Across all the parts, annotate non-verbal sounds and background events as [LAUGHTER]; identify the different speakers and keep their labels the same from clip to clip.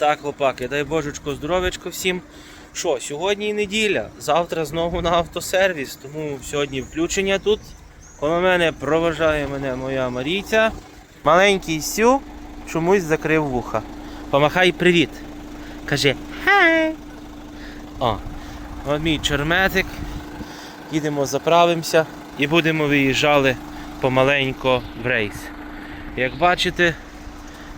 Speaker 1: Так, хлопаки, дай божечко, здоровечко всім. Що, сьогодні неділя, завтра знову на автосервіс, тому сьогодні включення тут. Коло мене проважає мене моя Марійця. Маленький Сю чомусь закрив вуха. Помахай привіт. Каже хай. О, от мій черметик. Їдемо, заправимося і будемо виїжджали помаленько в рейс. Як бачите,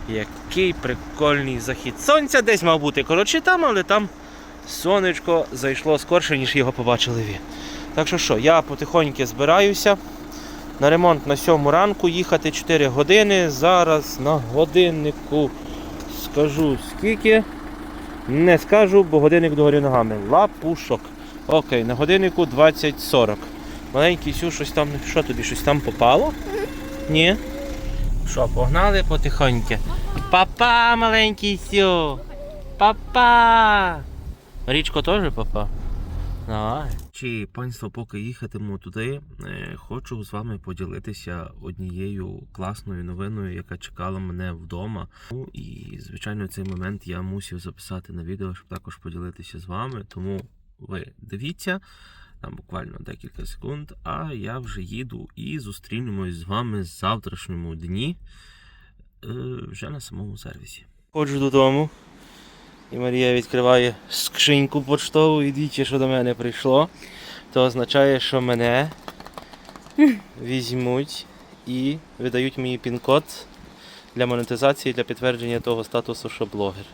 Speaker 1: який прикольний захід сонця десь мав бути. Коротше там, але там сонечко зайшло скорше, ніж його побачили ви. Так що що, я потихоньку збираюся. На ремонт на 7 ранку їхати 4 години. Зараз на годиннику скажу скільки. Не скажу, бо годинник догорі ногами. Лапушок. Окей, на годиннику 20.40. Маленький сю щось там. Що тобі щось там попало? Ні. Що, погнали потихоньки. Папа, маленький сю. Папа. Річко теж папа. Давай. Чи панство, поки їхатиму туди, е, хочу з вами поділитися однією класною новиною, яка чекала мене вдома. Ну і звичайно, цей момент я мусив записати на відео, щоб також поділитися з вами. Тому ви дивіться, там буквально декілька секунд. А я вже їду і зустрінемось з вами з завтрашньому дні е, вже на самому сервісі. Ходжу додому. І Марія відкриває скриньку поштову і дивіться, що до мене прийшло. То означає, що мене [LAUGHS] візьмуть і видають мені пін-код для монетизації для підтвердження того статусу, що блогер.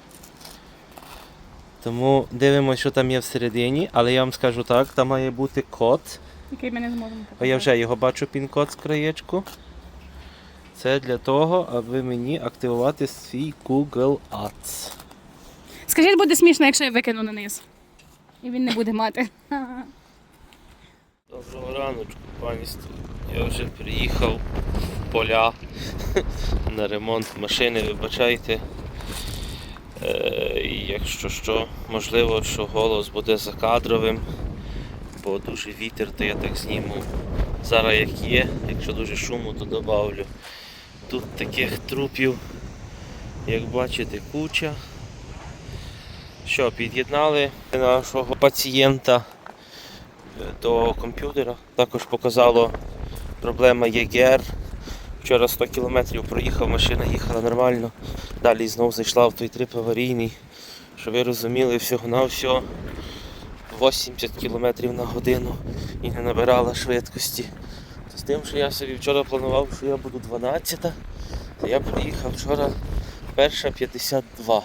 Speaker 1: Тому дивимося, що там є всередині, але я вам скажу так, там має бути код.
Speaker 2: Який ми не зможемо
Speaker 1: А
Speaker 2: показати.
Speaker 1: я вже його бачу пін-код з краєчку. Це для того, аби мені активувати свій Google Ads.
Speaker 2: Скажіть, буде смішно, якщо я викину на низ. І він не буде мати.
Speaker 1: Доброго раночку, панство. Я вже приїхав в поля [LAUGHS] на ремонт машини, вибачайте. Е, якщо що, можливо, що голос буде закадровим, бо дуже вітер, то я так зніму. Зараз як є, якщо дуже шуму, то добавлю. Тут таких трупів, як бачите, куча. Що, під'єднали нашого пацієнта до комп'ютера. Також показало проблема ЄГР. Вчора 100 км проїхав, машина їхала нормально. Далі знову зайшла в той трип аварійний. Щоб ви розуміли, всього на всього 80 км на годину і не набирала швидкості. То з тим, що я собі вчора планував, що я буду 12, то я приїхав вчора перша 52.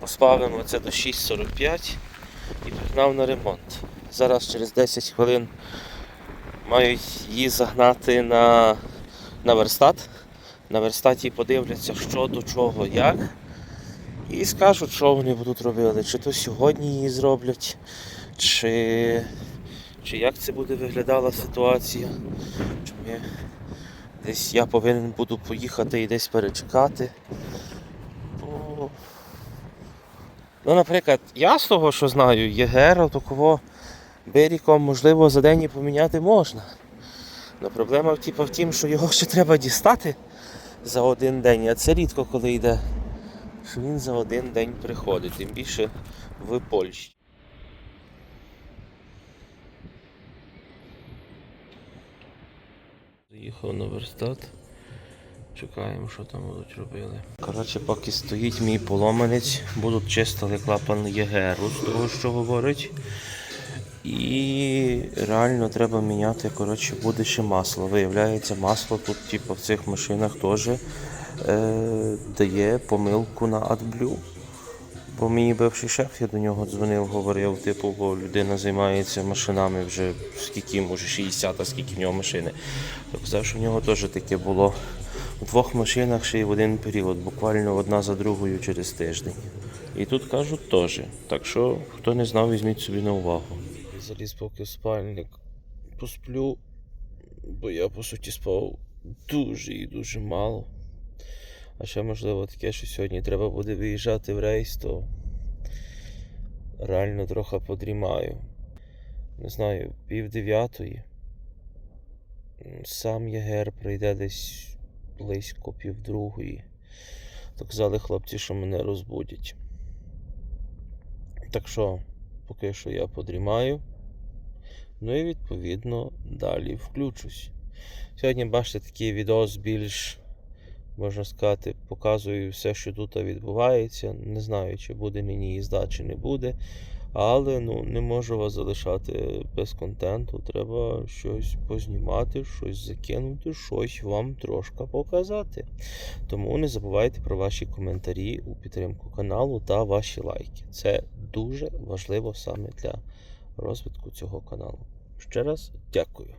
Speaker 1: Поставимо це до 6.45 і погнав на ремонт. Зараз через 10 хвилин мають її загнати на, на верстат. На верстаті подивляться, що до чого, як. І скажуть, що вони будуть робити. Чи то сьогодні її зроблять, чи, чи як це буде виглядала ситуація. Чи ми десь я повинен буду поїхати і десь перечекати. Бо Ну, наприклад, я з того, що знаю, ЄГР такого беріком, можливо, за день і поміняти можна. Але проблема типу, в тім, що його ще треба дістати за один день, а це рідко коли йде. Що він за один день приходить, тим більше в Польщі. Заїхав на верстат. Чекаємо, що там будуть робили. Коротше, поки стоїть мій поломанець, будуть чистили клапан ЄГРу з того, що говорить. І реально треба міняти, коротше, буде ще масло. Виявляється, масло тут, типу, в цих машинах теж е, дає помилку на AdBlue. Бо мій бивший шеф, я до нього дзвонив, говорив, типу, бо людина займається машинами вже скільки, може 60, а скільки в нього машини. То казав, що в нього теж таке було в двох машинах ще й в один період, буквально одна за другою через тиждень. І тут кажуть теж. Так що, хто не знав, візьміть собі на увагу. Заліз поки в спальник посплю, бо я по суті спав дуже і дуже мало. А ще можливо таке, що сьогодні треба буде виїжджати в рейс, то реально трохи подрімаю. Не знаю, пів дев'ятої. Сам ЄГР прийде десь близько півдругої. То казали хлопці, що мене розбудять. Так що, поки що я подрімаю. Ну і відповідно далі включусь. Сьогодні, бачите, такий відос більш, можна сказати, показую все, що тут відбувається. Не знаю, чи буде нині їзда, чи не буде. Але ну, не можу вас залишати без контенту. Треба щось познімати, щось закинути, щось вам трошки показати. Тому не забувайте про ваші коментарі у підтримку каналу та ваші лайки. Це дуже важливо саме для розвитку цього каналу. Ще раз дякую.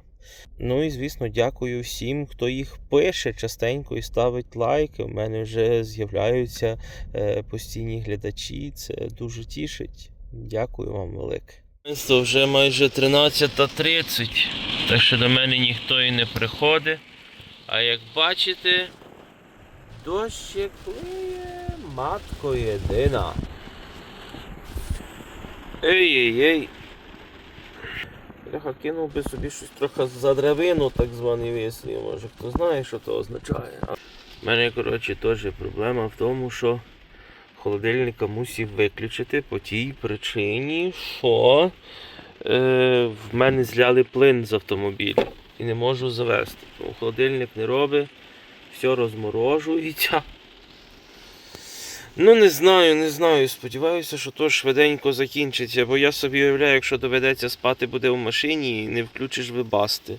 Speaker 1: Ну і звісно, дякую всім, хто їх пише частенько і ставить лайки. У мене вже з'являються е, постійні глядачі. Це дуже тішить. Дякую вам велике. Вже майже 13.30, так що до мене ніхто і не приходить. А як бачите, дощик лиє матко єдина. Ей-ей-ей. Бляха, кинув би собі щось трохи за драбину, так званий вислів. Може хто знає, що це означає. У мене, коротше, теж проблема в тому, що холодильника мусив виключити по тій причині, що е, в мене зляли плин з автомобіля і не можу завести. Холодильник не робить, все розморожується. Ну, не знаю, не знаю. Сподіваюся, що то швиденько закінчиться, бо я собі уявляю, якщо доведеться спати буде в машині і не включиш вибасти.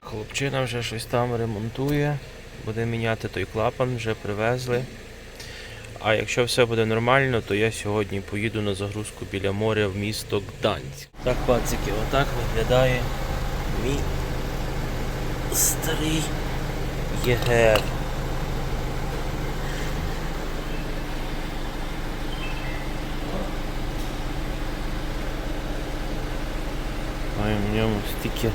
Speaker 1: Хлопчина вже щось там ремонтує, буде міняти той клапан, вже привезли. А якщо все буде нормально, то я сьогодні поїду на загрузку біля моря в місто Гданськ. Так, пацики, отак виглядає мій старий єгер. Ой, в ньому стільки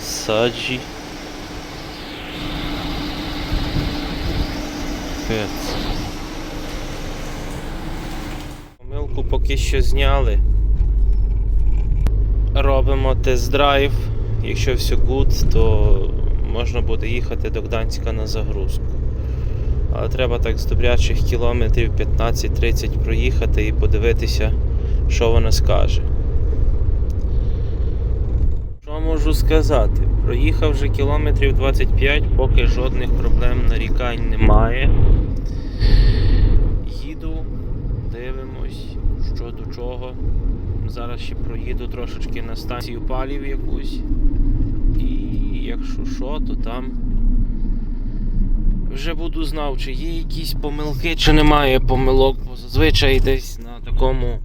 Speaker 1: саджі. Помилку поки що зняли. Робимо тест-драйв. Якщо все гуд, то можна буде їхати до Гданська на загрузку. Але треба так з добрячих кілометрів 15-30 проїхати і подивитися, що вона скаже. Можу сказати? Проїхав вже кілометрів 25, поки жодних проблем нарікань немає. Їду, дивимось, що до чого. Зараз ще проїду трошечки на станцію палів якусь. І якщо що, то там вже буду знав, чи є якісь помилки, чи немає помилок, бо зазвичай десь на такому.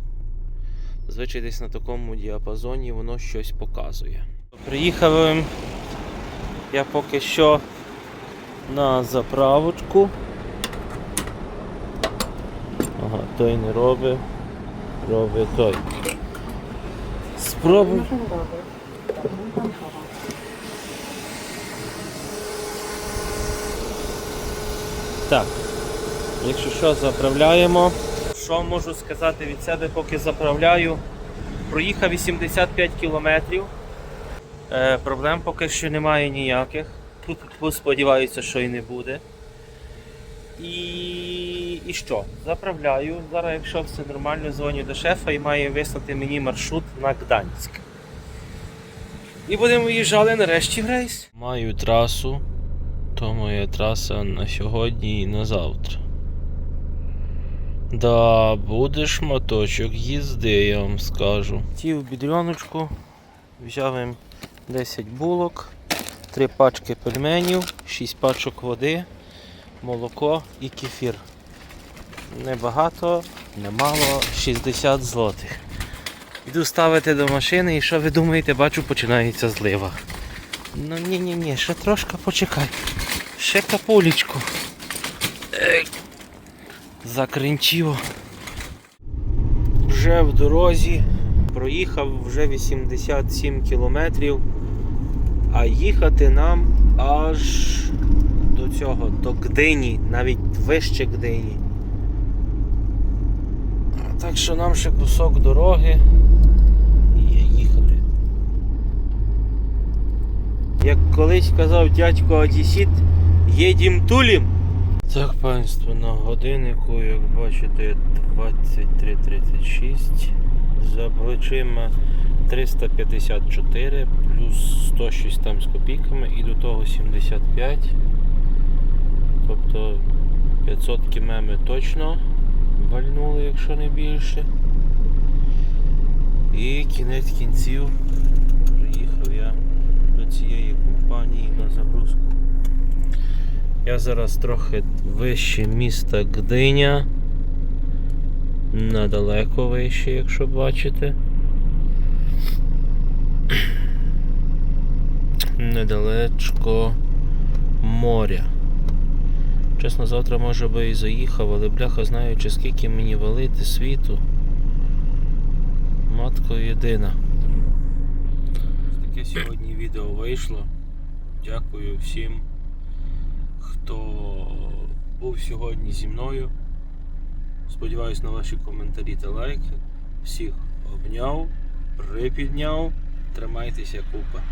Speaker 1: Зазвичай десь на такому діапазоні воно щось показує. Приїхав я поки що на заправочку. Ага, той не робить, робить той. Спробуй. Так, якщо що, заправляємо. Що можу сказати від себе, поки заправляю? Проїхав 85 кілометрів. Е, проблем поки що немає ніяких. Тут сподіваюся, що і не буде. І, і що? Заправляю. Зараз, якщо все нормально, дзвоню до шефа і має вислати мені маршрут на Гданськ. І будемо виїжджали нарешті в рейс. Маю трасу. То моя траса на сьогодні і на завтра. Да, буде шматочок їзди, я вам скажу. Ті в бідряночку, взяв їм 10 булок, 3 пачки пельменів, 6 пачок води, молоко і кефір. Небагато, немало, 60 злотих. Йду ставити до машини і що ви думаєте, бачу, починається злива. Ну ні-ні-ні, ще трошки почекай. Ще капулечку. Ей, Закринчило. Вже в дорозі. Проїхав вже 87 кілометрів, а їхати нам аж до цього, до Гдині, навіть вище Гдині. Так що нам ще кусок дороги і їхати. Як колись казав дядько Одісіт, їдім тулім. Так, панство, на годиннику, як бачите, 23.36. За плечима 354 плюс 106 там з копійками і до того 75. Тобто 500 кімеми точно вальнули, якщо не більше. І кінець кінців приїхав я до цієї компанії на загрузку. Я зараз трохи вище міста Гдиня. Недалеко вище, якщо бачите. Недалечко моря. Чесно, завтра може би і заїхав, але бляха, знаючи, скільки мені валити світу. Матко єдина. Таке сьогодні відео вийшло. Дякую всім, хто був сьогодні зі мною. Сподіваюсь на ваші коментарі та лайки. Всіх обняв, припідняв. Тримайтеся купа.